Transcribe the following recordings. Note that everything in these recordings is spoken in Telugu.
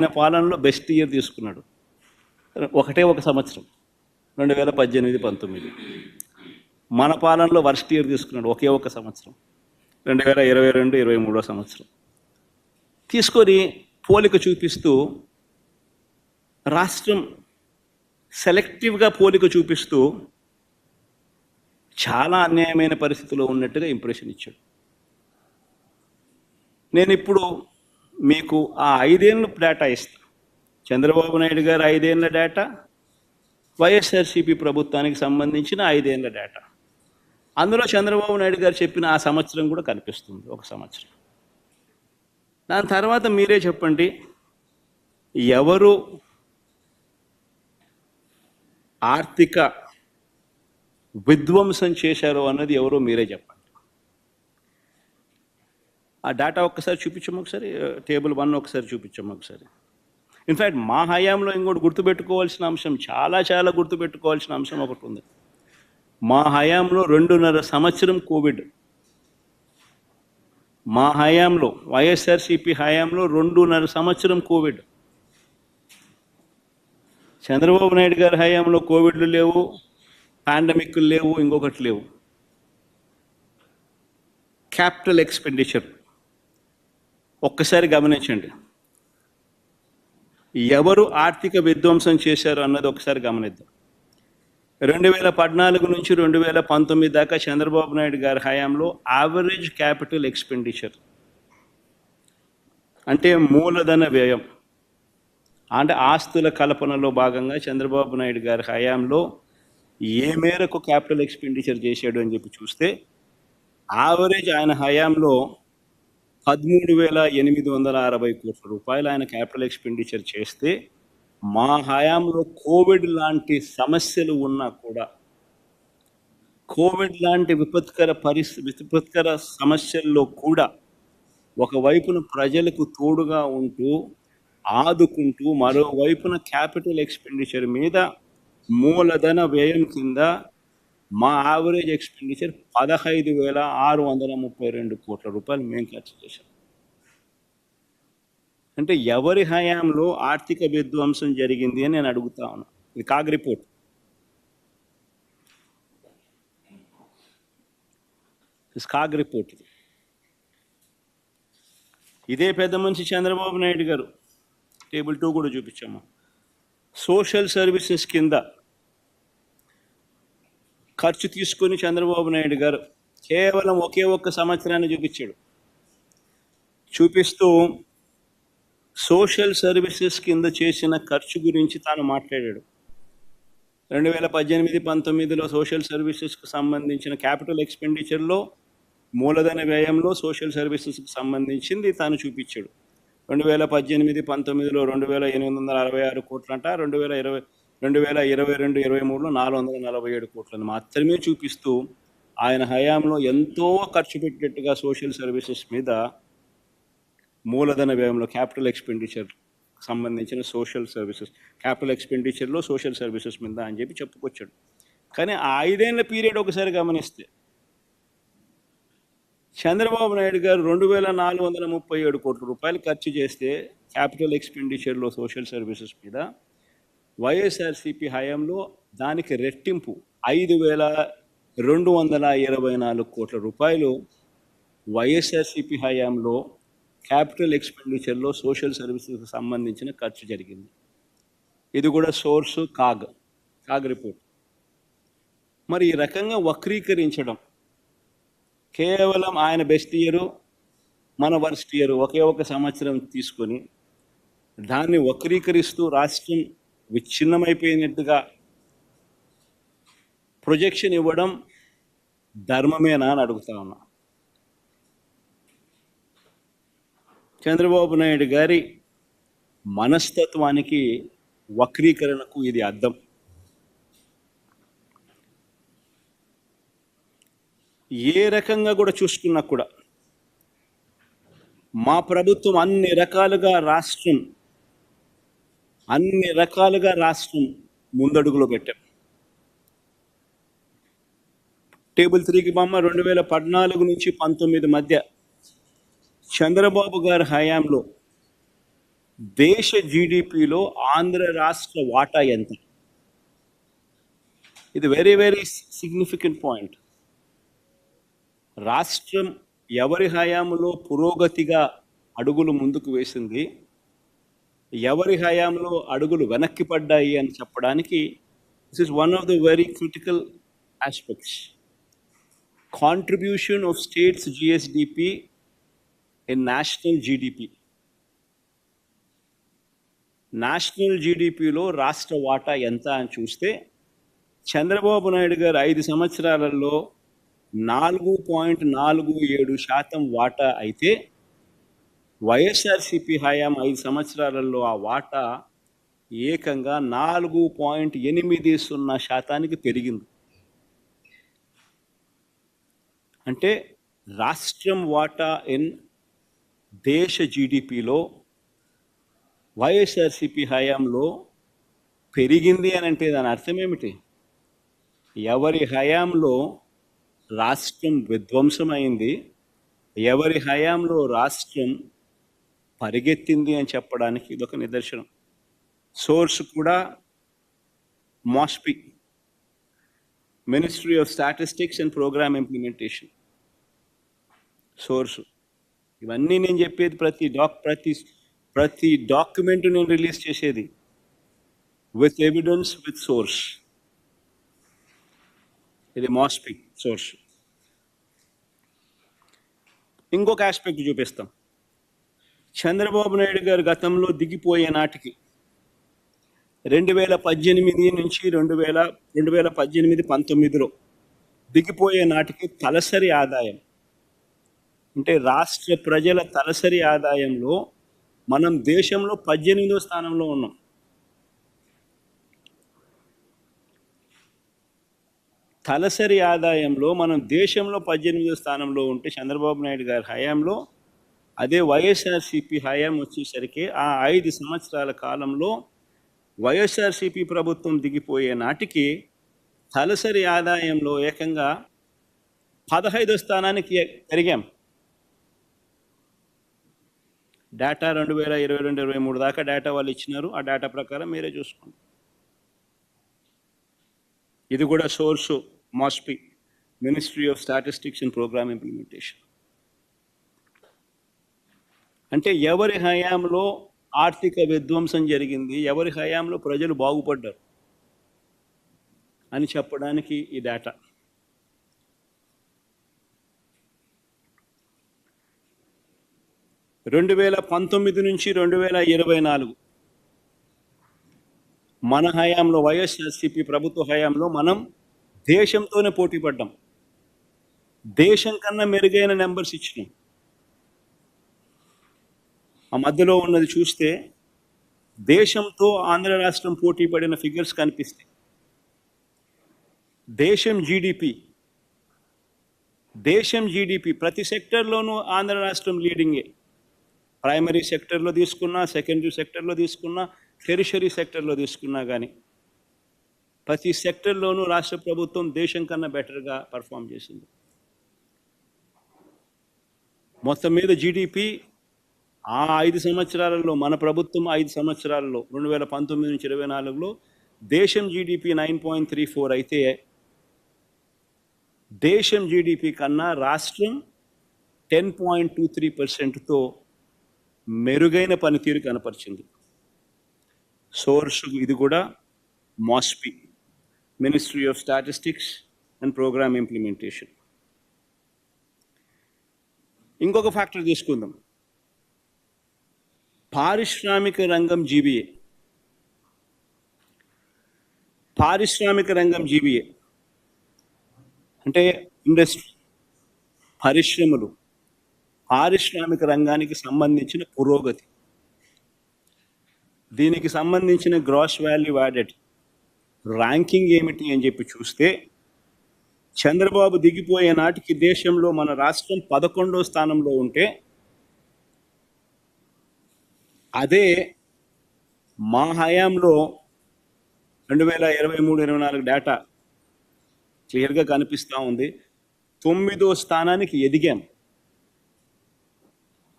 ఆయన పాలనలో బెస్ట్ ఇయర్ తీసుకున్నాడు. ఒకటే ఒక సంవత్సరం. రెండు వేల పద్దెనిమిది పంతొమ్మిది. మన పాలనలో వర్స్ట్ ఇయర్ తీసుకున్నాడు ఒకే ఒక సంవత్సరం. రెండు వేల ఇరవై రెండు ఇరవై మూడో సంవత్సరం. తీసుకొని పోలిక చూపిస్తూ రాష్ట్రం సెలెక్టివ్గా పోలిక చూపిస్తూ చాలా అన్యాయమైన పరిస్థితిలో ఉన్నట్టుగా ఇంప్రెషన్ ఇచ్చాడు. నేను ఇప్పుడు మీకు ఆ ఐదేళ్ళు డేటా ఇస్తా చంద్రబాబు నాయుడు గారు ఐదేళ్ళ డేటా వైఎస్ఆర్సీపీ ప్రభుత్వానికి సంబంధించిన ఐదేళ్ళ డేటా. అందులో చంద్రబాబు నాయుడు గారు చెప్పిన ఆ సంవత్సరం కూడా కనిపిస్తుంది ఒక సంవత్సరం. దాని తర్వాత మీరే చెప్పండి ఎవరు ఆర్థిక విధ్వంసం చేశారో అన్నది ఎవరో మీరే చెప్పండి. ఆ డేటా ఒకసారి చూపించము ఒకసారి టేబుల్ వన్ ఒకసారి చూపించము ఒకసారి. ఇన్ఫ్యాక్ట్ మా హయాంలో ఇంకోటి గుర్తుపెట్టుకోవాల్సిన అంశం చాలా చాలా గుర్తుపెట్టుకోవాల్సిన అంశం ఒకటి ఉంది. మా హయాంలో రెండున్నర సంవత్సరం కోవిడ్ మా హయాంలో వైఎస్ఆర్సిపి హయాంలో రెండున్నర సంవత్సరం కోవిడ్ చంద్రబాబు నాయుడు గారి హయాంలో కోవిడ్లు లేవు పాండమిక్లు లేవు ఇంకొకటి లేవు. క్యాపిటల్ ఎక్స్పెండిచర్ ఒక్కసారి గమనించండి. ఎవరు ఆర్థిక విధ్వంసం చేశారు అన్నది ఒకసారి గమనిద్దాం. రెండు వేల పద్నాలుగు నుంచి రెండు వేల పంతొమ్మిది దాకా చంద్రబాబు నాయుడు గారి హయాంలో యావరేజ్ క్యాపిటల్ ఎక్స్పెండిచర్ అంటే మూలధన వ్యయం అంటే ఆస్తుల కల్పనలో భాగంగా చంద్రబాబు నాయుడు గారి హయాంలో ఏ మేరకు క్యాపిటల్ ఎక్స్పెండిచర్ చేశాడు అని చెప్పి చూస్తే యావరేజ్ ఆయన హయాంలో పదమూడు వేల ఎనిమిది వందల అరవై కోట్ల రూపాయలు ఆయన క్యాపిటల్ ఎక్స్పెండిచర్ చేస్తే మా హయాంలో కోవిడ్ లాంటి సమస్యలు ఉన్నా కూడా కోవిడ్ లాంటి విపత్కర పరిస్థితి విపత్కర సమస్యల్లో కూడా ఒకవైపున ప్రజలకు తోడుగా ఉంటూ ఆదుకుంటూ మరోవైపున క్యాపిటల్ ఎక్స్పెండిచర్ మీద మూలధన వ్యయం కింద మా యావరేజ్ ఎక్స్పెండిచర్ పదహైదు వేల ఆరు వందల ముప్పై రెండు కోట్ల రూపాయలు మేము ఖర్చు చేశాం. అంటే ఎవరి హయాంలో ఆర్థిక విధ్వంసం జరిగింది అని నేను అడుగుతా ఉన్నా. ఇది కాగ్ రిపోర్ట్. కాగ్ రిపోర్ట్ ఇది. ఇదే పెద్ద మనిషి చంద్రబాబు నాయుడు గారు టేబుల్ టూ కూడా చూపించాము. సోషల్ సర్వీసెస్ కింద ఖర్చు తీసుకొని చంద్రబాబు నాయుడు గారు కేవలం ఒకే ఒక్క సంవత్సరాన్ని చూపించాడు. చూపిస్తూ సోషల్ సర్వీసెస్ కింద చేసిన ఖర్చు గురించి తాను మాట్లాడాడు. రెండు వేల పద్దెనిమిది పంతొమ్మిదిలో సోషల్ సర్వీసెస్కి సంబంధించిన క్యాపిటల్ ఎక్స్పెండిచర్లో మూలధన వ్యయంలో సోషల్ సర్వీసెస్కి సంబంధించింది తాను చూపించాడు. రెండు వేల పద్దెనిమిది పంతొమ్మిదిలో రెండు వేల ఎనిమిది వందల అరవై ఆరు కోట్లంట రెండు వేల ఇరవై రెండు వేల ఇరవై రెండు ఇరవై మూడులో నాలుగు వందల నలభై ఏడు కోట్లను మాత్రమే చూపిస్తూ ఆయన హయాంలో ఎంతో ఖర్చు పెట్టినట్టుగా సోషల్ సర్వీసెస్ మీద మూలధన వ్యయంలో క్యాపిటల్ ఎక్స్పెండిచర్ సంబంధించిన సోషల్ సర్వీసెస్ క్యాపిటల్ ఎక్స్పెండిచర్లో సోషల్ సర్వీసెస్ మీద అని చెప్పి చెప్పుకొచ్చాడు. కానీ ఆ ఐదేళ్ళ పీరియడ్ ఒకసారి గమనిస్తే చంద్రబాబు నాయుడు గారు రెండు వేల నాలుగు వందల ముప్పై ఏడు కోట్ల రూపాయలు ఖర్చు చేస్తే క్యాపిటల్ ఎక్స్పెండిచర్లో సోషల్ సర్వీసెస్ మీద వైఎస్ఆర్సిపి హయాంలో దానికి రెట్టింపు ఐదు వేల రెండు వందల ఇరవై నాలుగు కోట్ల రూపాయలు వైఎస్ఆర్సిపి హయాంలో క్యాపిటల్ ఎక్స్పెండిచర్లో సోషల్ సర్వీసెస్కి సంబంధించిన ఖర్చు జరిగింది. ఇది కూడా సోర్సు కాగ్ కాగ్ రిపోర్ట్. మరి ఈ రకంగా వక్రీకరించడం కేవలం ఆయన బెస్ట్ ఇయరు మన వర్స్ట్ ఇయర్ ఒకే ఒక సంవత్సరం తీసుకొని దాన్ని వక్రీకరిస్తూ రాష్ట్రం విచ్ఛిన్నమైపోయినట్టుగా ప్రొజెక్షన్ ఇవ్వడం ధర్మమేనా అని అడుగుతా ఉన్నా. చంద్రబాబు నాయుడు గారి మనస్తత్వానికి వక్రీకరణకు ఇది అర్థం. ఏ రకంగా కూడా చూసుకున్నా కూడా మా ప్రభుత్వం అన్ని రకాలుగా రాష్ట్రం అన్ని రకాలుగా రాష్ట్రం ముందడుగులో పెట్టాం. టేబుల్ త్రీకి బొమ్మ రెండు వేల పద్నాలుగు నుంచి పంతొమ్మిది మధ్య చంద్రబాబు గారి హయాంలో దేశ జీడిపిలో ఆంధ్ర రాష్ట్ర వాటా ఎంత? ఇది వెరీ వెరీ సిగ్నిఫికెంట్ పాయింట్ రాష్ట్రం ఎవరి హయాంలో పురోగతిగా అడుగులు ముందుకు వేసింది? ఎవరి హయాంలో అడుగులు వెనక్కి పడ్డాయి అని చెప్పడానికి this is one of the very critical aspects contribution of states GSDP in national GDP national జీడిపిలో రాష్ట్ర వాటా ఎంత అని చూస్తే చంద్రబాబు నాయుడు గారు ఐదు సంవత్సరాలలో నాలుగు పాయింట్ నాలుగు ఏడు శాతం వాటా అయితే వైఎస్ఆర్సిపి హయాం ఐదు సంవత్సరాలలో ఆ వాటా ఏకంగా నాలుగు పాయింట్ ఎనిమిది సున్నా శాతానికి పెరిగింది. అంటే రాష్ట్రం వాటా ఇన్ దేశ జీడిపిలో వైఎస్ఆర్సిపి హయాంలో పెరిగింది అని అంటే దాని అర్థం ఏమిటి? ఎవరి హయాంలో రాష్ట్రం విధ్వంసమైంది ఎవరి హయాంలో రాష్ట్రం పరిగెత్తింది అని చెప్పడానికి ఇదొక నిదర్శనం. సోర్స్ కూడా MoSPI. Ministry of statistics and programme implementation. Source. ఇవన్నీ నేను చెప్పేది ప్రతి డాక్ ప్రతి ప్రతి డాక్యుమెంట్ నేను రిలీజ్ చేసేది. With evidence with source. ఇది మాస్పి సోర్స్. ఇంకొక ఆస్పెక్ట్ చూపిస్తాం. చంద్రబాబు నాయుడు గారు గతంలో దిగిపోయే నాటికి రెండు వేల పద్దెనిమిది నుంచి రెండు వేల రెండు వేల పద్దెనిమిది పంతొమ్మిదిలో దిగిపోయే నాటికి తలసరి ఆదాయం అంటే రాష్ట్ర ప్రజల తలసరి ఆదాయంలో మనం దేశంలో పద్దెనిమిదో స్థానంలో ఉన్నాం. తలసరి ఆదాయంలో మనం దేశంలో పద్దెనిమిదో స్థానంలో ఉంటే చంద్రబాబు నాయుడు గారి హయాంలో అదే వైఎస్ఆర్సిపి హయాం వచ్చేసరికి ఆ ఐదు సంవత్సరాల కాలంలో వైఎస్ఆర్సిపి ప్రభుత్వం దిగిపోయే నాటికి తలసరి ఆదాయంలో ఏకంగా పదహైదో స్థానానికి పెరిగాం. డేటా రెండు వేల ఇరవై రెండు ఇరవై మూడు దాకా డేటా వాళ్ళు ఇచ్చినారు. ఆ డేటా ప్రకారం మీరే చూసుకోండి. ఇది కూడా source MoSPI ministry of statistics and programme implementation. అంటే ఎవరి హయాంలో ఆర్థిక విధ్వంసం జరిగింది ఎవరి హయాంలో ప్రజలు బాగుపడ్డారు అని చెప్పడానికి ఈ డేటా రెండు వేల పంతొమ్మిది నుంచి రెండు వేల ఇరవై నాలుగు మన హయాంలో వైఎస్ఆర్సిపి ప్రభుత్వ హయాంలో మనం దేశంతోనే పోటీ పడ్డాం. దేశం కన్నా మెరుగైన నెంబర్స్ ఇచ్చినాం. ఆ మధ్యలో ఉన్నది చూస్తే దేశంతో ఆంధ్ర రాష్ట్రం పోటీ పడిన ఫిగర్స్ కనిపిస్తాయి. దేశం జీడిపి దేశం జీడిపి ప్రతి సెక్టర్లోనూ ఆంధ్ర రాష్ట్రం లీడింగే ప్రైమరీ సెక్టర్లో తీసుకున్నా సెకండరీ సెక్టర్లో తీసుకున్నా టెరిషరీ సెక్టర్లో తీసుకున్నా కానీ ప్రతి సెక్టర్లోనూ రాష్ట్ర ప్రభుత్వం దేశం కన్నా బెటర్గా పర్ఫామ్ చేసింది. మొత్తం మీద జీడిపి ఆ ఐదు సంవత్సరాలలో మన ప్రభుత్వం ఐదు సంవత్సరాలలో రెండు వేల పంతొమ్మిది నుంచి ఇరవై నాలుగులో దేశం GDP nine point three four అయితే దేశం జీడిపి కన్నా రాష్ట్రం టెన్ పాయింట్ టూ త్రీ పర్సెంట్తో మెరుగైన పనితీరు కనపరిచింది. సోర్స్ ఇది కూడా MoSPI ministry of statistics and programme implementation. ఇంకొక ఫ్యాక్టర్ తీసుకుందాం. పారిశ్రామిక రంగం జీబీఏ పారిశ్రామిక రంగం జీబీఏ అంటే ఇండస్ట్రీ పరిశ్రమలు పారిశ్రామిక రంగానికి సంబంధించిన పురోగతి. దీనికి సంబంధించిన గ్రాస్ వాల్యూ యాడెడ్. ర్యాంకింగ్ ఏమిటి అని చెప్పి చూస్తే చంద్రబాబు దిగిపోయే నాటికి దేశంలో మన రాష్ట్రం పదకొండో స్థానంలో ఉంటే అదే మా హయాంలో రెండు వేల ఇరవై మూడు ఇరవై నాలుగు డేటా క్లియర్గా కనిపిస్తూ ఉంది. తొమ్మిదో స్థానానికి ఎదిగాం.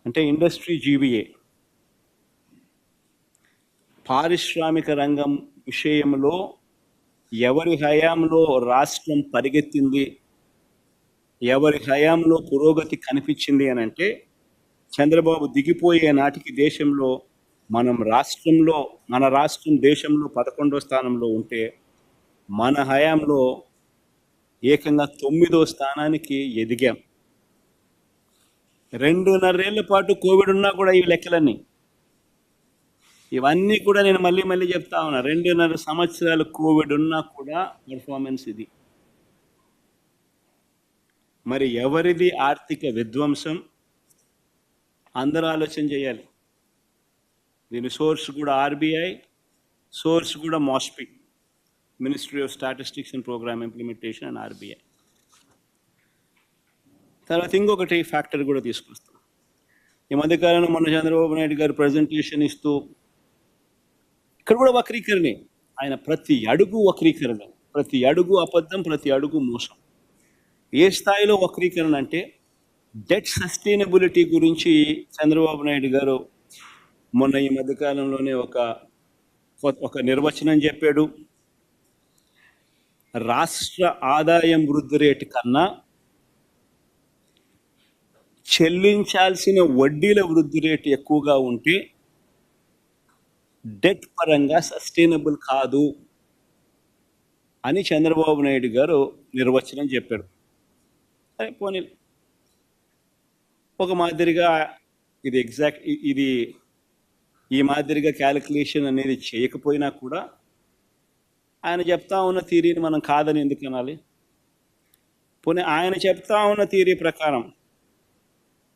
అంటే ఇండస్ట్రీ జీబీఏ పారిశ్రామిక రంగం విషయంలో ఎవరి హయాంలో రాష్ట్రం పరిగెత్తింది ఎవరి హయాంలో పురోగతి కనిపించింది అని అంటే చంద్రబాబు దిగిపోయే నాటికి దేశంలో మనం రాష్ట్రంలో మన రాష్ట్రం దేశంలో పదకొండో స్థానంలో ఉంటే మన హయాంలో ఏకంగా తొమ్మిదో స్థానానికి ఎదిగాం. రెండున్నరేళ్ళ పాటు కోవిడ్ ఉన్నా కూడా ఈ లెక్కలన్నీ. ఇవన్నీ కూడా నేను మళ్ళీ మళ్ళీ చెప్తా ఉన్నా. రెండున్నర సంవత్సరాలు కోవిడ్ ఉన్నా కూడా పెర్ఫార్మెన్స్ ఇది. మరి ఎవరిది ఆర్థిక విధ్వంసం? అందరూ ఆలోచన చేయాలి. దీని సోర్స్ కూడా ఆర్బీఐ సోర్స్ కూడా MoSPI ministry of statistics and programme implementation and RBI. తర్వాత ఇంకొకటి ఫ్యాక్టర్ కూడా తీసుకొస్తాం. ఈ మధ్యకాలంలో మొన్న చంద్రబాబు నాయుడు గారు ప్రజెంటేషన్ ఇస్తూ ఇక్కడ కూడా వక్రీకరణే. ఆయన ప్రతి అడుగు వక్రీకరణ ప్రతి అడుగు అబద్ధం ప్రతి అడుగు మోసం. ఏ స్థాయిలో వక్రీకరణ అంటే డెట్ సస్టైనబిలిటీ గురించి చంద్రబాబు నాయుడు గారు మొన్న ఈ మధ్యకాలంలోనే ఒక ఒక నిర్వచనం చెప్పాడు. రాష్ట్ర ఆదాయం వృద్ధి రేటు కన్నా చెల్లించాల్సిన వడ్డీల వృద్ధి రేటు ఎక్కువగా ఉంటే డెట్ పరంగా సస్టైనబుల్ కాదు అని చంద్రబాబు నాయుడు గారు నిర్వచనం చెప్పాడు. సరే పోనీ ఒక మాదిరిగా ఇది ఎగ్జాక్ట్ ఇది ఈ మాదిరిగా క్యాలిక్యులేషన్ అనేది చేయకపోయినా కూడా ఆయన చెప్తా ఉన్న థీరీని మనం కాదని ఎందుకు అనాలి? పోనీ ఆయన చెప్తా ఉన్న థీరీ ప్రకారం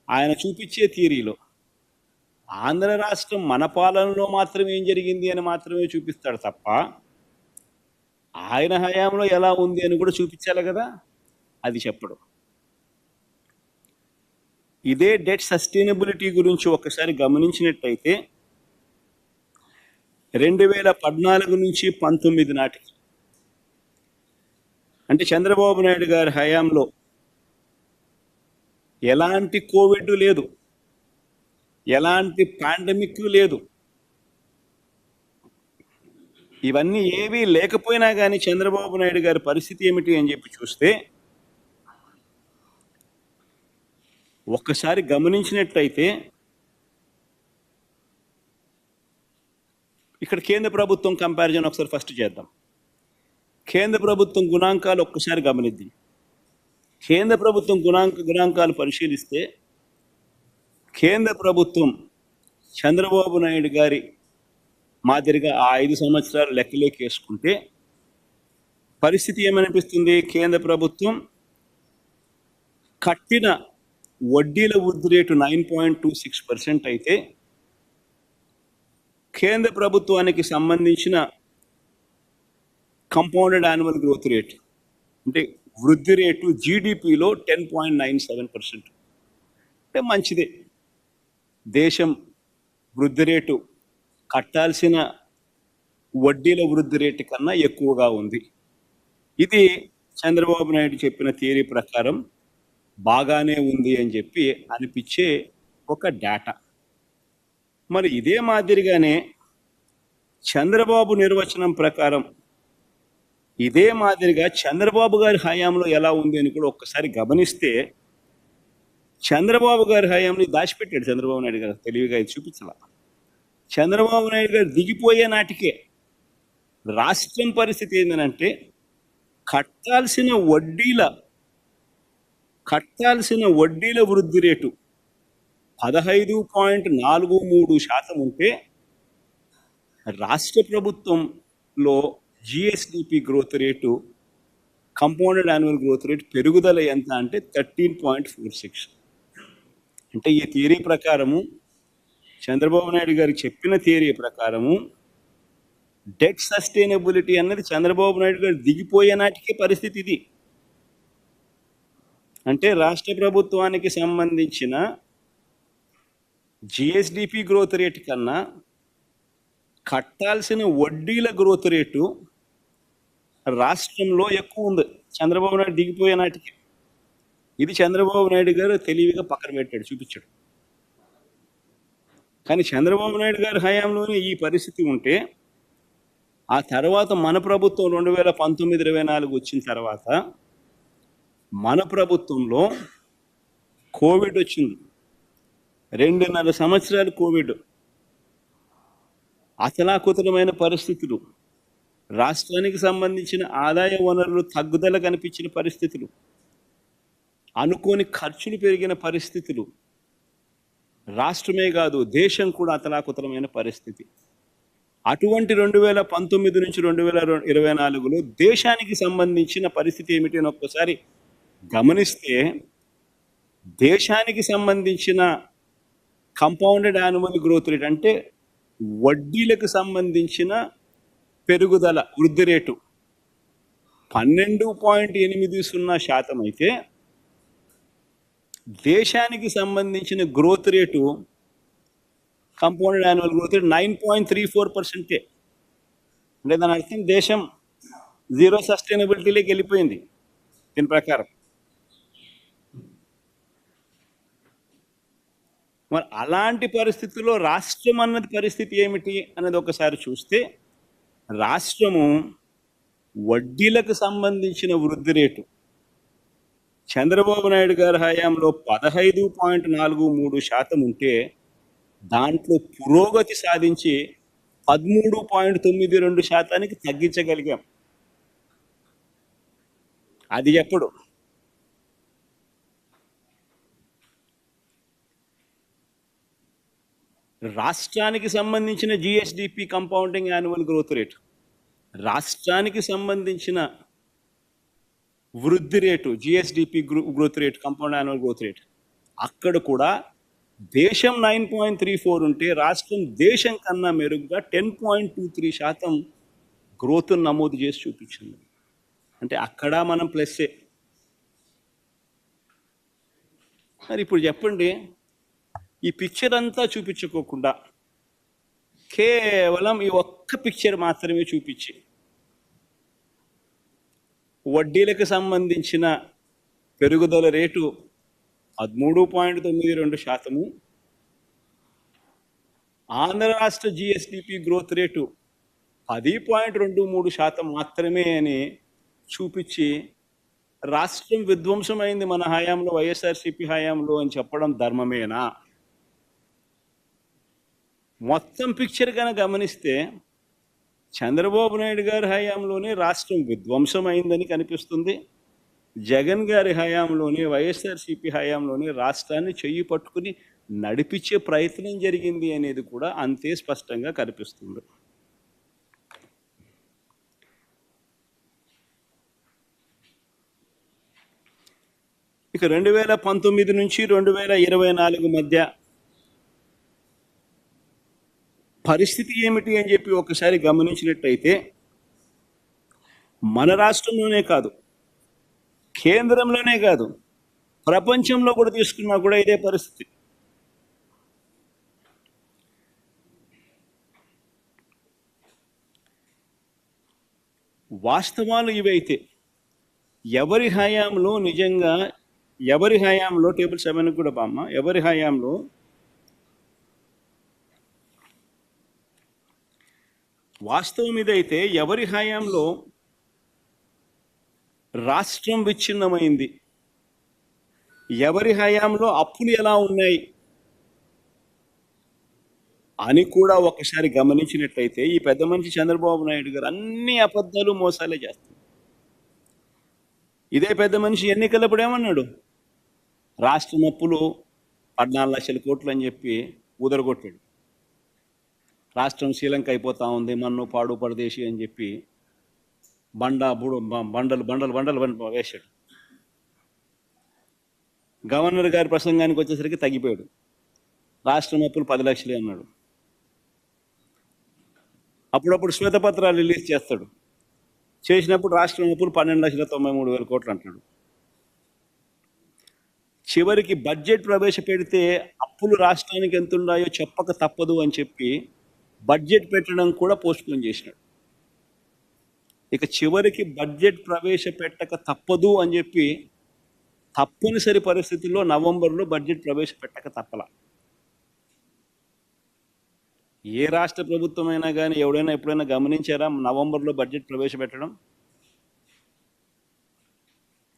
ఆయన చూపించే థీరీలో ఆంధ్ర రాష్ట్రం మన పాలనలో మాత్రం ఏం జరిగింది అని మాత్రమే చూపిస్తాడు తప్ప ఆయన హయాంలో ఎలా ఉంది అని కూడా చూపించాలి కదా? అది చెప్పడు. ఇదే డెట్ సస్టైనబిలిటీ గురించి ఒకసారి గమనించినట్టయితే రెండు వేల పద్నాలుగు నుంచి పంతొమ్మిది నాటికి అంటే చంద్రబాబు నాయుడు గారి హయాంలో ఎలాంటి కోవిడ్ లేదు ఎలాంటి పాండమిక్ లేదు. ఇవన్నీ ఏవీ లేకపోయినా కానీ చంద్రబాబు నాయుడు గారి పరిస్థితి ఏమిటి అని చెప్పి చూస్తే ఒక్కసారి గమనించినట్టయితే ఇక్కడ కేంద్ర ప్రభుత్వం కంపారిజన్ ఒకసారి ఫస్ట్ చేద్దాం. కేంద్ర ప్రభుత్వం గుణాంకాలు ఒక్కసారి గమనిద్దాం. కేంద్ర ప్రభుత్వం గుణాంక గుణాంకాలు పరిశీలిస్తే కేంద్ర ప్రభుత్వం చంద్రబాబు నాయుడు గారి మాదిరిగా ఆ ఐదు సంవత్సరాలు లెక్కలోకి వేసుకుంటే పరిస్థితి ఏమనిపిస్తుంది? కేంద్ర ప్రభుత్వం కట్టిన వడ్డీల వృద్ధి rate nine point two six percent అయితే కేంద్ర ప్రభుత్వానికి సంబంధించిన కంపౌండెడ్ యాన్యువల్ గ్రోత్ రేట్ అంటే వృద్ధి రేటు జీడిపిలో ten point nine seven percent. అంటే మంచిదే. దేశం వృద్ధి రేటు కట్టాల్సిన వడ్డీల వృద్ధి రేటు కన్నా ఎక్కువగా ఉంది. ఇది చంద్రబాబు నాయుడు చెప్పిన థియరీ ప్రకారం బాగానే ఉంది అని చెప్పి అనిపించే ఒక డేటా మరి ఇదే మాదిరిగానే చంద్రబాబు నిర్వచనం ప్రకారం ఇదే మాదిరిగా చంద్రబాబు గారి హయాంలో ఎలా ఉంది అని కూడా ఒక్కసారి గమనిస్తే చంద్రబాబు గారి హయాంని దాచిపెట్టాడు చంద్రబాబు నాయుడు గారు. తెలివిగా ఇది చూపించాల. చంద్రబాబు నాయుడు గారు దిగిపోయే నాటికే రాష్ట్రం పరిస్థితి ఏంటంటే కట్టాల్సిన వడ్డీల కట్టాల్సిన వడ్డీల వృద్ధి రేటు పదహైదు పాయింట్ నాలుగు మూడు శాతం ఉంటే రాష్ట్ర ప్రభుత్వంలో GSDP growth rate compounded annual growth rate పెరుగుదల ఎంత అంటే థర్టీన్ పాయింట్ ఫోర్ సిక్స్. అంటే ఈ థియరీ ప్రకారము చంద్రబాబు నాయుడు గారు చెప్పిన థియరీ ప్రకారము డెట్ సస్టైనబిలిటీ అన్నది చంద్రబాబు నాయుడు గారు దిగిపోయే నాటికే పరిస్థితి ఇది. అంటే రాష్ట్ర ప్రభుత్వానికి సంబంధించిన జిఎస్డిపి గ్రోత్ రేట్ కన్నా కట్టాల్సిన వడ్డీల గ్రోత్ రేటు రాష్ట్రంలో ఎక్కువ ఉంది. చంద్రబాబు నాయుడు దిగిపోయే నాటికి. ఇది చంద్రబాబు నాయుడు గారు తెలివిగా పక్కన పెట్టాడు చూపించాడు. కానీ చంద్రబాబు నాయుడు గారి హయాంలోనే ఈ పరిస్థితి ఉంటే ఆ తర్వాత మన ప్రభుత్వం రెండు వేల పంతొమ్మిది ఇరవై నాలుగు వచ్చిన తర్వాత మన ప్రభుత్వంలో కోవిడ్ వచ్చింది. రెండున్నర సంవత్సరాలు కోవిడ్. అతలాకుతలమైన పరిస్థితులు. రాష్ట్రానికి సంబంధించిన ఆదాయ వనరులు తగ్గుదల కనిపించిన పరిస్థితులు. అనుకోని ఖర్చులు పెరిగిన పరిస్థితులు. రాష్ట్రమే కాదు దేశం కూడా అతలాకుతలమైన పరిస్థితి. అటువంటి రెండు వేల పంతొమ్మిది నుంచి రెండు వేల ఇరవై నాలుగులో దేశానికి సంబంధించిన పరిస్థితి ఏమిటి అని ఒక్కసారి గమనిస్తే దేశానికి సంబంధించిన కంపౌండెడ్ యాన్యువల్ గ్రోత్ రేట్ అంటే వడ్డీలకు సంబంధించిన పెరుగుదల వృద్ధి రేటు. పన్నెండు పాయింట్ ఎనిమిది సున్నా శాతం అయితే దేశానికి సంబంధించిన growth rate compounded annual growth rate nine point three four పర్సెంటే. అంటే దాని అర్థం దేశం జీరో సస్టైనబిలిటీలోకి వెళ్ళిపోయింది. దీని ప్రకారం. మరి అలాంటి పరిస్థితుల్లో రాష్ట్రం అన్నది పరిస్థితి ఏమిటి అన్నది ఒకసారి చూస్తే రాష్ట్రము వడ్డీలకు సంబంధించిన వృద్ధి రేటు. చంద్రబాబు నాయుడు గారి హయాంలో పదహైదు పాయింట్ నాలుగు మూడు శాతం ఉంటే దాంట్లో పురోగతి సాధించి పదమూడు పాయింట్ తొమ్మిది రెండు శాతానికి తగ్గించగలిగాం. అది ఎప్పుడు? రాష్ట్రానికి సంబంధించిన GSDP compounding annual growth rate రాష్ట్రానికి సంబంధించిన వృద్ధి rate GSDP growth rate compound annual growth rate అక్కడ కూడా దేశం నైన్ పాయింట్ త్రీ ఫోర్ ఉంటే రాష్ట్రం దేశం కన్నా మెరుగ్గా టెన్ పాయింట్ టూ త్రీ శాతం గ్రోత్ నమోదు చేసి చూపించింది. అంటే అక్కడ మనం ప్లస్సే మరి ఇప్పుడు చెప్పండి ఈ పిక్చర్ అంతా చూపించుకోకుండా కేవలం ఈ ఒక్క పిక్చర్ మాత్రమే చూపించి వడ్డీలకు సంబంధించిన పెరుగుదల రేటు పదమూడు పాయింట్ తొమ్మిది రెండు శాతము ఆంధ్ర రాష్ట్ర జిఎస్డిపి గ్రోత్ రేటు పది పాయింట్ రెండు మూడు శాతం మాత్రమే అని చూపించి రాష్ట్రం విధ్వంసమైంది మన హయాంలో వైఎస్ఆర్సిపి హయాంలో అని చెప్పడం ధర్మమేనా? మొత్తం పిక్చర్ కనుక గమనిస్తే చంద్రబాబు నాయుడు గారి హయాంలోనే రాష్ట్రం విధ్వంసం అయిందని కనిపిస్తుంది. జగన్ గారి హయాంలోనే వైఎస్ఆర్సీపీ హయాంలోనే రాష్ట్రాన్ని చెయ్యి పట్టుకుని నడిపించే ప్రయత్నం జరిగింది అనేది కూడా అంతే స్పష్టంగా కనిపిస్తుంది. ఇక రెండు వేల పంతొమ్మిది నుంచి రెండు వేల ఇరవై నాలుగు మధ్య పరిస్థితి ఏమిటి అని చెప్పి ఒకసారి గమనించినట్టయితే మన రాష్ట్రంలోనే కాదు కేంద్రంలోనే కాదు ప్రపంచంలో కూడా తీసుకున్నా కూడా ఇదే పరిస్థితి. వాస్తవాలు ఇవైతే ఎవరి హయాంలో నిజంగా ఎవరి హయాంలో టేబుల్ సెవెన్కి కూడా బామ్మ ఎవరి హయాంలో వాస్తవం ఇదైతే ఎవరి హయాంలో రాష్ట్రం విచ్ఛిన్నమైంది? ఎవరి హయాంలో అప్పులు ఎలా ఉన్నాయి? అని కూడా ఒకసారి గమనించినట్లయితే ఈ పెద్ద మనిషి చంద్రబాబు నాయుడు గారు అన్ని అబద్ధాలు మోసాలే చేస్తారు ఇదే పెద్ద మనిషి ఎన్నికలప్పుడు ఏమన్నాడు? రాష్ట్రం అప్పులు పద్నాలుగు లక్షల కోట్లు అని చెప్పి ఉదరగొట్టాడు రాష్ట్రం శ్రీలంక అయిపోతూ ఉంది మన్ను పాడు పరదేశి అని చెప్పి బండ బుడు బండలు బండలు బండలు వేశాడు. గవర్నర్ గారి ప్రసంగానికి వచ్చేసరికి తగ్గిపోయాడు. రాష్ట్రం అప్పులు పది లక్షలే అన్నాడు. అప్పుడప్పుడు శ్వేతపత్రాలు రిలీజ్ చేస్తాడు. చేసినప్పుడు రాష్ట్రం అప్పులు పన్నెండు లక్షల తొంభై మూడు వేల కోట్లు అంటాడు చివరికి బడ్జెట్ ప్రవేశపెడితే అప్పులు రాష్ట్రానికి ఎంత ఉన్నాయో చెప్పక తప్పదు అని చెప్పి బడ్జెట్ పెట్టడం కూడా పోస్ట్పోన్ చేసినాడు. ఇక చివరికి బడ్జెట్ ప్రవేశపెట్టక తప్పదు అని చెప్పి తప్పనిసరి పరిస్థితుల్లో నవంబర్లో బడ్జెట్ ప్రవేశపెట్టక తప్పల. ఏ రాష్ట్ర ప్రభుత్వం అయినా కానీ ఎవడైనా ఎప్పుడైనా గమనించారా నవంబర్లో బడ్జెట్ ప్రవేశపెట్టడం?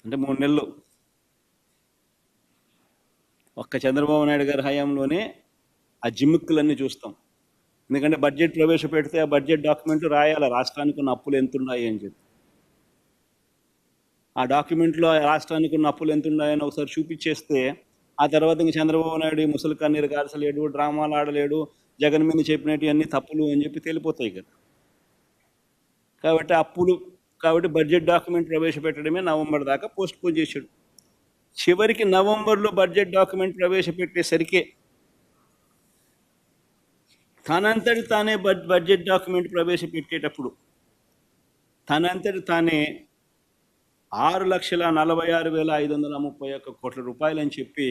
అంటే మూడు నెలలు. ఒక్క చంద్రబాబు నాయుడు గారి హయాంలోనే ఆ జిమ్మిక్కులన్నీ చూస్తాం. ఎందుకంటే బడ్జెట్ ప్రవేశపెడితే ఆ బడ్జెట్ డాక్యుమెంట్లు రాయాలి. రాష్ట్రానికి ఉన్న అప్పులు ఎంతున్నాయి అని చెప్పి. ఆ డాక్యుమెంట్లో రాష్ట్రానికి ఉన్న అప్పులు ఎంతున్నాయని ఒకసారి చూపించేస్తే ఆ తర్వాత ఇంక చంద్రబాబు నాయుడు ముసలి కన్నీరు కాల్చలేడు డ్రామాలు ఆడలేడు జగన్ మీద చెప్పినట్టు అన్ని తప్పులు అని చెప్పి తేలిపోతాయి కదా. కాబట్టి అప్పులు కాబట్టి బడ్జెట్ డాక్యుమెంట్ ప్రవేశపెట్టడమే నవంబర్ దాకా పోస్ట్ పోన్ చేశాడు. చివరికి నవంబర్లో బడ్జెట్ డాక్యుమెంట్ ప్రవేశపెట్టేసరికి తనంతటి తానే బడ్ బడ్జెట్ డాక్యుమెంట్ ప్రవేశపెట్టేటప్పుడు తనంతటి తానే ఆరు లక్షల నలభై ఆరు వేల ఐదు వందల ముప్పై ఒక్క కోట్ల రూపాయలు అని చెప్పి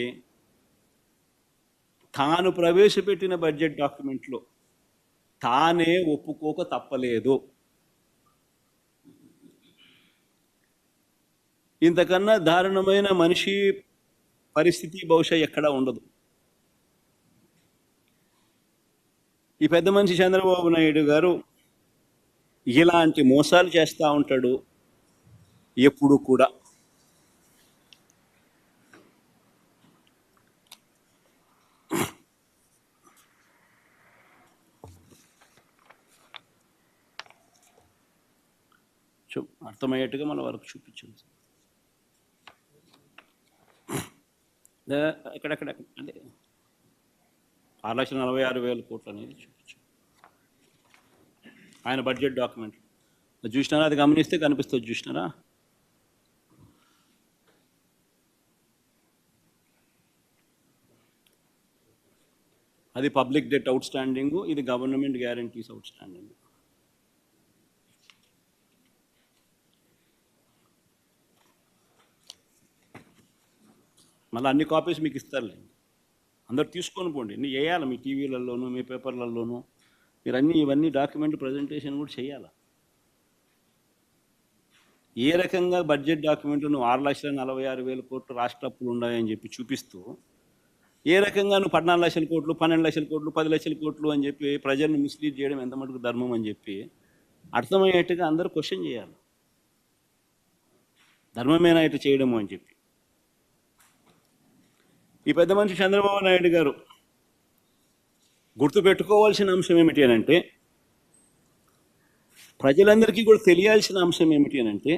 తాను ప్రవేశపెట్టిన బడ్జెట్ డాక్యుమెంట్లో తానే ఒప్పుకోక తప్పలేదు. ఇంతకన్నా దారుణమైన మనిషి పరిస్థితి బహుశా ఎక్కడా ఉండదు. ఈ పెద్ద మనిషి చంద్రబాబు నాయుడు గారు ఇలాంటి మోసాలు చేస్తూ ఉంటాడు ఎప్పుడు కూడా. చూ అర్థమయ్యేట్టుగా మన వరకు చూపించండి ఎక్కడెక్కడ అదే. ఆరు లక్షల నలభై ఆరు వేల కోట్లు అనేది చూపించు ఆయన బడ్జెట్ డాక్యుమెంట్ చూసినారా? అది గమనిస్తే కనిపిస్తుంది చూసినారా? అది పబ్లిక్ డెట్ అవుట్ స్టాండింగ్ ఇది గవర్నమెంట్ గ్యారంటీస్ అవుట్ స్టాండింగ్ మళ్ళీ అన్ని కాపీస్ మీకు ఇస్తారులే. అందరు తీసుకొని పోండి. నీ చేయాలి? మీ టీవీలలోనూ మీ పేపర్లలోనూ మీరు అన్నీ ఇవన్నీ డాక్యుమెంట్ ప్రజెంటేషన్ కూడా చేయాలి? ఏ రకంగా బడ్జెట్ డాక్యుమెంట్లు నువ్వు ఆరు లక్షల నలభై ఆరు వేల కోట్లు రాష్ట్ర అప్పులు ఉన్నాయని చెప్పి చూపిస్తూ ఏ రకంగా నువ్వు పద్నాలుగు లక్షల కోట్లు పన్నెండు లక్షల కోట్లు పది లక్షల కోట్లు అని చెప్పి ప్రజల్ని మిస్లీడ్ చేయడం ఎంత మటుకు ధర్మం అని చెప్పి అర్థమయ్యేట్టుగా అందరూ క్వశ్చన్ చేయాలి. ధర్మమేనా ఇటు చేయడము అని చెప్పి. ఈ పెద్ద మనిషి చంద్రబాబు నాయుడు గారు గుర్తుపెట్టుకోవాల్సిన అంశం ఏమిటి అని అంటే ప్రజలందరికీ కూడా తెలియాల్సిన అంశం ఏమిటి అని అంటే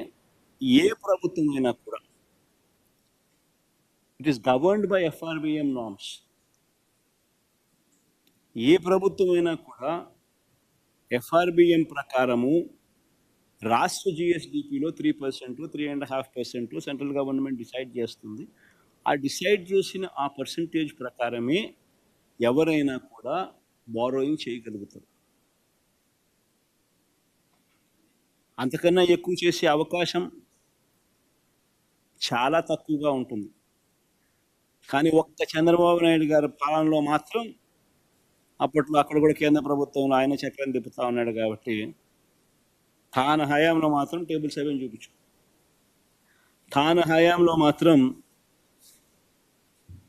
ఏ ప్రభుత్వం అయినా కూడా it is governed by FRBM norms ఏ ప్రభుత్వం అయినా కూడా ఎఫ్ఆర్బిఎం ప్రకారము రాష్ట్ర జిఎస్డిపిలో three percent three and half percent central government decide చేస్తుంది. ఆ డిసైడ్ చేసిన ఆ పర్సంటేజ్ ప్రకారమే ఎవరైనా కూడా బారోయింగ్ చేయగలుగుతారు. అంతకన్నా ఎక్కువ చేసే అవకాశం చాలా తక్కువగా ఉంటుంది. కానీ ఒక్క చంద్రబాబు నాయుడు గారి పాలనలో మాత్రం అప్పట్లో అక్కడ కూడా కేంద్ర ప్రభుత్వంలో ఆయన చక్రం తిప్పుతా ఉన్నాడు కాబట్టి తాను హయాంలో మాత్రం టేబుల్ సెవెన్ చూపించు. తాను హయాంలో మాత్రం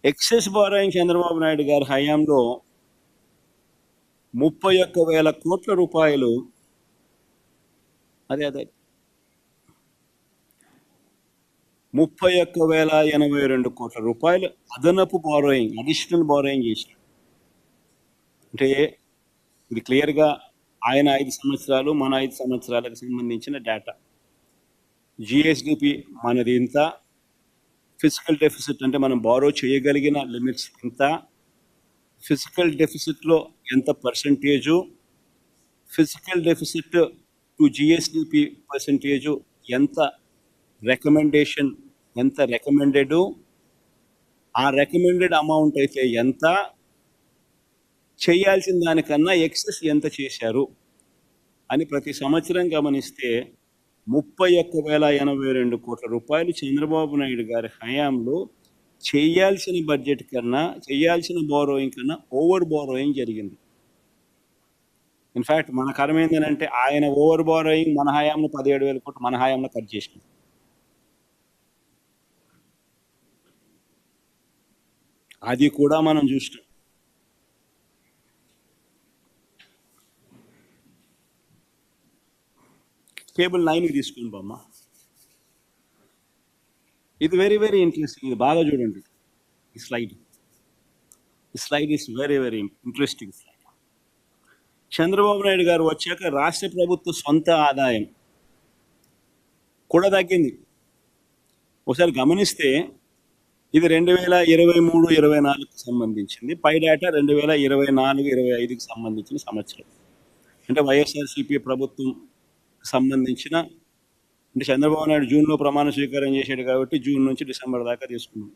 ఎక్సెస్ బారోయింగ్ చంద్రబాబు నాయుడు గారి హయాంలో ముప్పై ఒక్క వేల కోట్ల రూపాయలు. అదే అదే. ముప్పై ఒక్క వేల ఎనభై రెండు కోట్ల రూపాయలు అదనపు బారోయింగ్ అడిషనల్ బారోయింగ్ చేశారు. అంటే ఇది క్లియర్గా ఆయన ఐదు సంవత్సరాలు మన ఐదు సంవత్సరాలకు సంబంధించిన డేటా. జిఎస్డిపి మనది ఇంత ఫిజికల్ డెఫిసిట్ అంటే మనం బారో చేయగలిగిన లిమిట్స్ ఎంత? ఫిజికల్ డెఫిసిట్లో ఎంత percentage physical deficit to GSDP percentage ఎంత రికమెండేషన్ ఎంత రికమెండెడు ఆ రికమెండెడ్ అమౌంట్ అయితే ఎంత? చేయాల్సిన దానికన్నా ఎక్సెస్ ఎంత చేశారు? అని ప్రతి సంవత్సరం గమనిస్తే ముప్పై ఒక్క వేల ఎనభై రెండు కోట్ల రూపాయలు చంద్రబాబు నాయుడు గారి హయాంలో చేయాల్సిన బడ్జెట్ కన్నా చేయాల్సిన బోరోయింగ్ కన్నా ఓవర్ బోరోయింగ్ జరిగింది. ఇన్ఫ్యాక్ట్ మన కరం ఏంటంటే ఆయన ఓవర్ బోరోయింగ్ మన హయాంలో పదిహేడు వేల కోట్లు మన హయాంలో కట్ చేసింది. అది కూడా మనం చూసినాం. టేబుల్ నైన్కి తీసుకుని బామ్మ ఇది వెరీ వెరీ ఇంట్రెస్టింగ్ ఇది బాగా చూడండి. ఈ స్లైడ్ ఈ slide is very very interesting slide Chandrababu Naidu garu వచ్చాక రాష్ట్ర ప్రభుత్వ సొంత ఆదాయం కూడా తగ్గింది. ఒకసారి గమనిస్తే ఇది రెండు వేల ఇరవై మూడు ఇరవై నాలుగుకి సంబంధించింది. పై డేటా రెండు వేల ఇరవై నాలుగు ఇరవై ఐదుకి సంబంధించిన సంవత్సరం. అంటే వైఎస్ఆర్సీపీ ప్రభుత్వం సంబంధించిన అంటే చంద్రబాబు నాయుడు జూన్లో ప్రమాణ స్వీకారం చేశాడు కాబట్టి జూన్ నుంచి డిసెంబర్ దాకా తీసుకున్నాం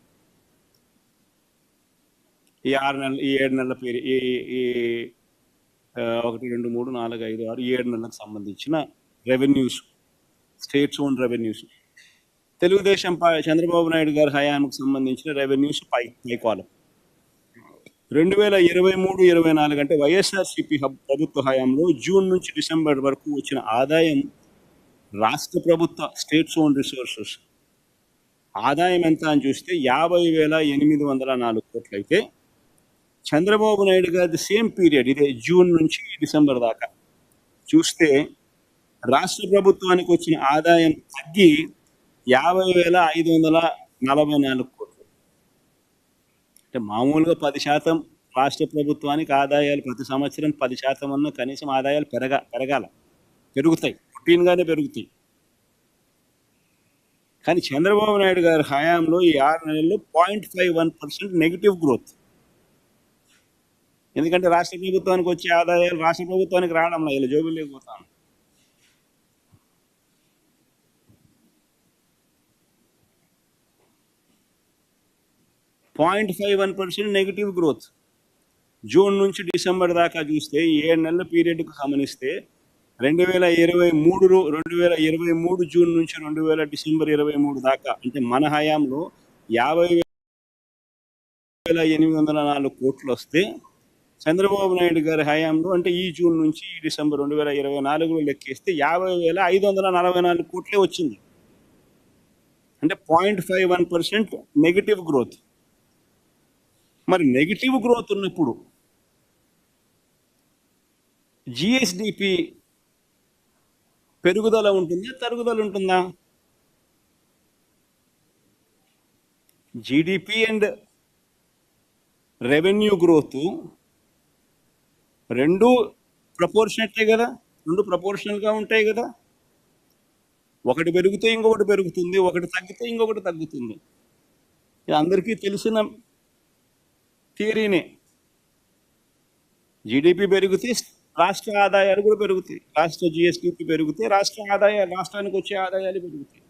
ఈ ఆరు నెలల ఈ ఏడు నెలల పేరు ఈ ఈ ఒకటి రెండు మూడు నాలుగు ఐదు ఆరు ఈ ఏడు నెలలకు సంబంధించిన revenues states own revenues. Telugu Desam Chandrababu Naidu గారి హయానికి సంబంధించిన రెవెన్యూస్ పై పై కాలం రెండు వేల ఇరవై మూడు ఇరవై నాలుగు అంటే వైఎస్ఆర్సీపీ ప్రభుత్వ హయాంలో జూన్ నుంచి డిసెంబర్ వరకు వచ్చిన ఆదాయం రాష్ట్ర ప్రభుత్వ స్టేట్స్ ఓన్ రిసోర్సెస్. ఆదాయం ఎంత అని చూస్తే యాభై వేల ఎనిమిది వందల నాలుగు కోట్లు అయితే చంద్రబాబు నాయుడు గారి సేమ్ పీరియడ్ ఇదే జూన్ నుంచి డిసెంబర్ దాకా. చూస్తే రాష్ట్ర ప్రభుత్వానికి వచ్చిన ఆదాయం తగ్గి యాభై వేల ఐదు వందల నలభై నాలుగు కోట్లు అంటే మామూలుగా పది శాతం రాష్ట్ర ప్రభుత్వానికి ఆదాయాలు ప్రతి సంవత్సరం పది శాతం అన్న కనీసం ఆదాయాలు పెరగ పెరగాల. పెరుగుతాయి. రొటీన్గానే పెరుగుతాయి. కానీ చంద్రబాబు నాయుడు గారి హయాంలో ఈ ఆరు నెలల్లో point five one percent negative growth. ఎందుకంటే రాష్ట్ర ప్రభుత్వానికి వచ్చే ఆదాయాలు రాష్ట్ర ప్రభుత్వానికి రావడం ఇలా జోబులు లేకపోతాను point five one percent negative growth June నుంచి డిసెంబర్ దాకా చూస్తే ఏడు నెలల పీరియడ్కు గమనిస్తే రెండు వేల ఇరవై మూడు రెండు వేల ఇరవై మూడు జూన్ నుంచి రెండు వేల డిసెంబర్ ఇరవై మూడు దాకా అంటే మన హయాంలో యాభై వేల ఎనిమిది వందల నాలుగు కోట్లు వస్తే చంద్రబాబు నాయుడు గారి హయాంలో అంటే ఈ జూన్ నుంచి ఈ డిసెంబర్ రెండు వేల ఇరవై నాలుగులో లెక్కేస్తే యాభై వేల ఐదు వందల నలభై నాలుగు కోట్లే వచ్చింది. అంటే point five one percent negative growth మరి నెగిటివ్ గ్రోత్ ఉన్నప్పుడు జిఎస్డిపి పెరుగుదల ఉంటుందా తరుగుదల ఉంటుందా? జీడిపి అండ్ రెవెన్యూ గ్రోత్ రెండు ప్రపోర్షనట్లే కదా? రెండు ప్రపోర్షనల్గా ఉంటాయి కదా? ఒకటి పెరిగితే ఇంకొకటి పెరుగుతుంది ఒకటి తగ్గితే ఇంకొకటి తగ్గుతుంది. ఇది అందరికీ తెలిసిన థియరీనే. జీడిపి పెరిగితే రాష్ట్ర ఆదాయాలు కూడా పెరుగుతాయి. రాష్ట్ర జిఎస్టీపీ పెరిగితే రాష్ట్ర ఆదాయాలు రాష్ట్రానికి వచ్చే ఆదాయాలు పెరుగుతాయి.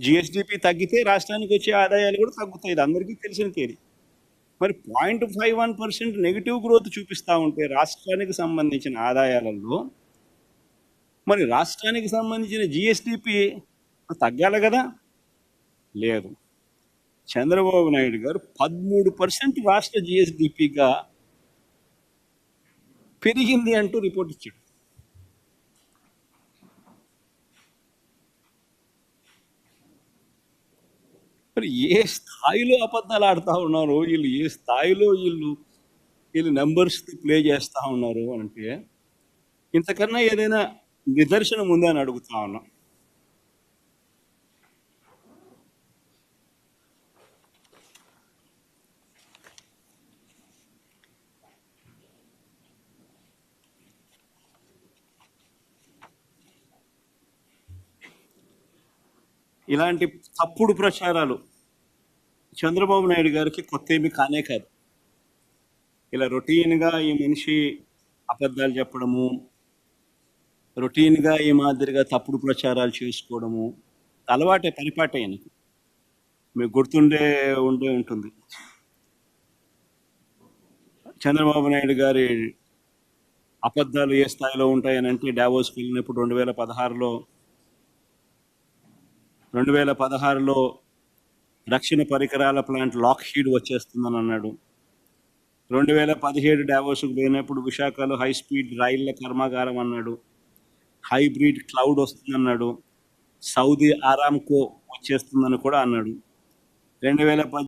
జిఎస్డిపి తగ్గితే రాష్ట్రానికి వచ్చే ఆదాయాలు కూడా తగ్గుతాయి. ఇది అందరికీ తెలిసిన తేదీ మరి point five one percent negative growth చూపిస్తూ ఉంటే రాష్ట్రానికి సంబంధించిన ఆదాయాలలో మరి రాష్ట్రానికి సంబంధించిన జిఎస్డిపి తగ్గాలి కదా? లేదు. చంద్రబాబు నాయుడు గారు పదమూడు పర్సెంట్ రాష్ట్ర జిఎస్డిపిగా పెరిగింది అంటూ రిపోర్ట్ ఇచ్చాడు. మరి ఏ స్థాయిలో అబద్ధాలు ఆడుతూ ఉన్నారు వీళ్ళు ఏ స్థాయిలో వీళ్ళు వీళ్ళు నెంబర్స్ ప్లే చేస్తూ ఉన్నారు అంటే ఇంతకన్నా ఏదైనా నిదర్శనం ఉందని అడుగుతా ఉన్నా. ఇలాంటి తప్పుడు ప్రచారాలు చంద్రబాబు నాయుడు గారికి కొత్త ఏమి కానే కాదు. ఇలా రొటీన్గా ఈ మనిషి అబద్ధాలు చెప్పడము రొటీన్గా ఈ మాదిరిగా తప్పుడు ప్రచారాలు చేసుకోవడము అలవాటే పరిపాటే ఆయనకు. మీకు గుర్తుండే ఉండే ఉంటుంది. చంద్రబాబు నాయుడు గారి అబద్ధాలు ఏ స్థాయిలో ఉంటాయని అంటే డావోస్కి వెళ్ళినప్పుడు రెండు వేల పదహారులో రెండు వేల పదహారులో రక్షణ పరికరాల ప్లాంట్ లాక్ హీడ్ వచ్చేస్తుందని అన్నాడు. రెండు వేల పదిహేడు డావోస్కు పోయినప్పుడు విశాఖలో హై స్పీడ్ రైళ్ళ కర్మాగారం అన్నాడు. హైబ్రిడ్ క్లౌడ్ వస్తుందన్నాడు సౌదీ ఆరామ్కో వచ్చేస్తుందని కూడా అన్నాడు. రెండు వేల